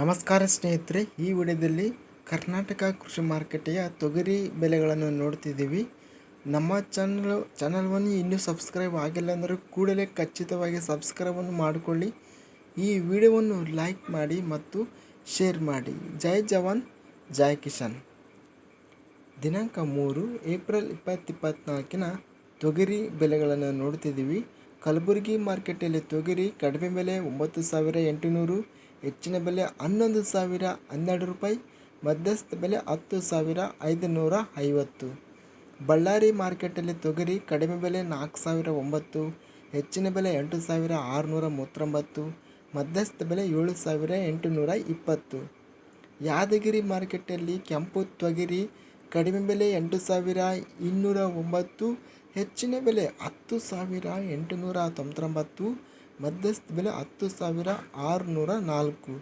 ನಮಸ್ಕಾರ ಸ್ನೇಹಿತರೆ, ಈ ವಿಡಿಯೋದಲ್ಲಿ ಕರ್ನಾಟಕ ಕೃಷಿ ಮಾರುಕಟ್ಟೆಯ ತೊಗರಿ ಬೆಲೆಗಳನ್ನು ನೋಡ್ತಿದ್ದೀವಿ. ನಮ್ಮ ಚಾನಲ್ ಚಾನಲ್ವನ್ನು ಇನ್ನೂ ಸಬ್ಸ್ಕ್ರೈಬ್ ಆಗಿಲ್ಲ ಅಂದರೆ ಕೂಡಲೇ ಖಚಿತವಾಗಿ ಸಬ್ಸ್ಕ್ರೈಬನ್ನು ಮಾಡಿಕೊಳ್ಳಿ. ಈ ವಿಡಿಯೋವನ್ನು ಲೈಕ್ ಮಾಡಿ ಮತ್ತು ಶೇರ್ ಮಾಡಿ. ಜೈ ಜವಾನ್, ಜೈ ಕಿಶನ್ ದಿನಾಂಕ ಮೂರು, ಏಪ್ರಿಲ್ ಇಪ್ಪತ್ತಿಪ್ಪತ್ನಾಲ್ಕಿನ ತೊಗರಿ ಬೆಲೆಗಳನ್ನು ನೋಡ್ತಿದ್ದೀವಿ. ಕಲಬುರಗಿ ಮಾರ್ಕೆಟಲ್ಲಿ ತೊಗರಿ ಕಡಿಮೆ ಬೆಲೆ ಒಂಬತ್ತು ಸಾವಿರ ಎಂಟುನೂರು ಹೆಚ್ಚಿನ ಬೆಲೆ ಹನ್ನೊಂದು ಸಾವಿರ ಹನ್ನೆರಡು ರೂಪಾಯಿ, ಮಧ್ಯಸ್ಥ ಬೆಲೆ ಹತ್ತು ಸಾವಿರ ಐದುನೂರ ಐವತ್ತು. ಬಳ್ಳಾರಿ ಮಾರ್ಕೆಟಲ್ಲಿ ತೊಗರಿ ಕಡಿಮೆ ಬೆಲೆ ನಾಲ್ಕು ಸಾವಿರ ಒಂಬತ್ತು, ಹೆಚ್ಚಿನ ಬೆಲೆ ಎಂಟು ಸಾವಿರ ಆರುನೂರ ಮೂವತ್ತೊಂಬತ್ತು, ಮಧ್ಯಸ್ಥ ಬೆಲೆ ಏಳು ಸಾವಿರ ಎಂಟುನೂರ ಇಪ್ಪತ್ತು. ಯಾದಗಿರಿ ಮಾರ್ಕೆಟಲ್ಲಿ ಕೆಂಪು ತೊಗರಿ ಕಡಿಮೆ ಬೆಲೆ ಎಂಟು ಸಾವಿರ ಇನ್ನೂರ ಒಂಬತ್ತು, ಹೆಚ್ಚಿನ ಬೆಲೆ ಹತ್ತು ಸಾವಿರ ಎಂಟುನೂರ ತೊಂಬತ್ತೊಂಬತ್ತು ಮಧ್ಯಸ್ಥ ಬೆಲೆ ಹತ್ತು ಸಾವಿರ ಆರುನೂರ ನಾಲ್ಕು.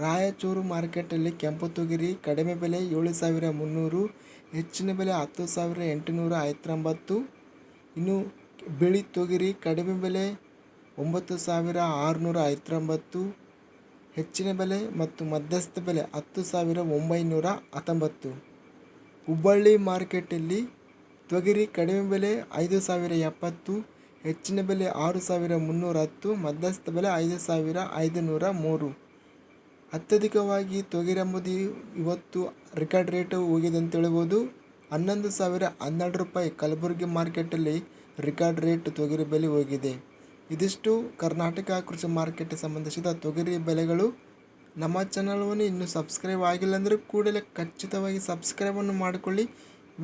ರಾಯಚೂರು ಮಾರ್ಕೆಟಲ್ಲಿ ಕೆಂಪು ತೊಗರಿ, ಕಡಿಮೆ ಬೆಲೆ ಏಳು ಸಾವಿರ ಮುನ್ನೂರು, ಹೆಚ್ಚಿನ ಬೆಲೆ ಹತ್ತು ಸಾವಿರ ಎಂಟುನೂರ ಐವತ್ತೊಂಬತ್ತು. ಇನ್ನು ಬಿಳಿ ತೊಗಿರಿ, ಕಡಿಮೆ ಬೆಲೆ ಒಂಬತ್ತು ಸಾವಿರ ಆರುನೂರ ಐವತ್ತೊಂಬತ್ತು. ಹೆಚ್ಚಿನ ಬೆಲೆ ಮತ್ತು ಮಧ್ಯಸ್ಥ ಬೆಲೆ ಹತ್ತು ಸಾವಿರ ಒಂಬೈನೂರ ಹತ್ತೊಂಬತ್ತು. ಹುಬ್ಬಳ್ಳಿ ಮಾರ್ಕೆಟಲ್ಲಿ ತೊಗರಿ ಕಡಿಮೆ ಬೆಲೆ ಐದು ಸಾವಿರ ಎಪ್ಪತ್ತು ಹೆಚ್ಚಿನ ಬೆಲೆ ಆರು ಸಾವಿರ ಮುನ್ನೂರ ಹತ್ತು, ಮಧ್ಯಸ್ಥ ಬೆಲೆ ಐದು ಸಾವಿರ ಐದುನೂರ ಮೂರು. ಅತ್ಯಧಿಕವಾಗಿ ತೊಗರಿ ಎಂಬುದು ಇವತ್ತು ರೆಕಾರ್ಡ್ ರೇಟ್ ಹೋಗಿದೆ ಅಂತ ಹೇಳ್ಬೋದು ಹನ್ನೊಂದು ಸಾವಿರ ಹನ್ನೆರಡು ರೂಪಾಯಿ ಕಲಬುರಗಿ ಮಾರ್ಕೆಟಲ್ಲಿ ರೆಕಾರ್ಡ್ ರೇಟ್ ತೊಗರಿ ಬೆಲೆ ಹೋಗಿದೆ. ಇದಿಷ್ಟು ಕರ್ನಾಟಕ ಕೃಷಿ ಮಾರ್ಕೆಟ್ಗೆ ಸಂಬಂಧಿಸಿದ ತೊಗರಿ ಬೆಲೆಗಳು. ನಮ್ಮ ಚಾನಲನ್ನು ಇನ್ನೂ ಸಬ್ಸ್ಕ್ರೈಬ್ ಆಗಿಲ್ಲ ಅಂದರೆ ಕೂಡಲೇ ಖಚಿತವಾಗಿ ಸಬ್ಸ್ಕ್ರೈಬನ್ನು ಮಾಡಿಕೊಳ್ಳಿ.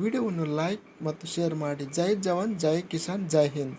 ವಿಡಿಯೋವನ್ನು ಲೈಕ್ ಮತ್ತು ಶೇರ್ ಮಾಡಿ. ಜೈ ಜವಾನ್, ಜೈ ಕಿಸಾನ್, ಜೈ ಹಿಂದ್.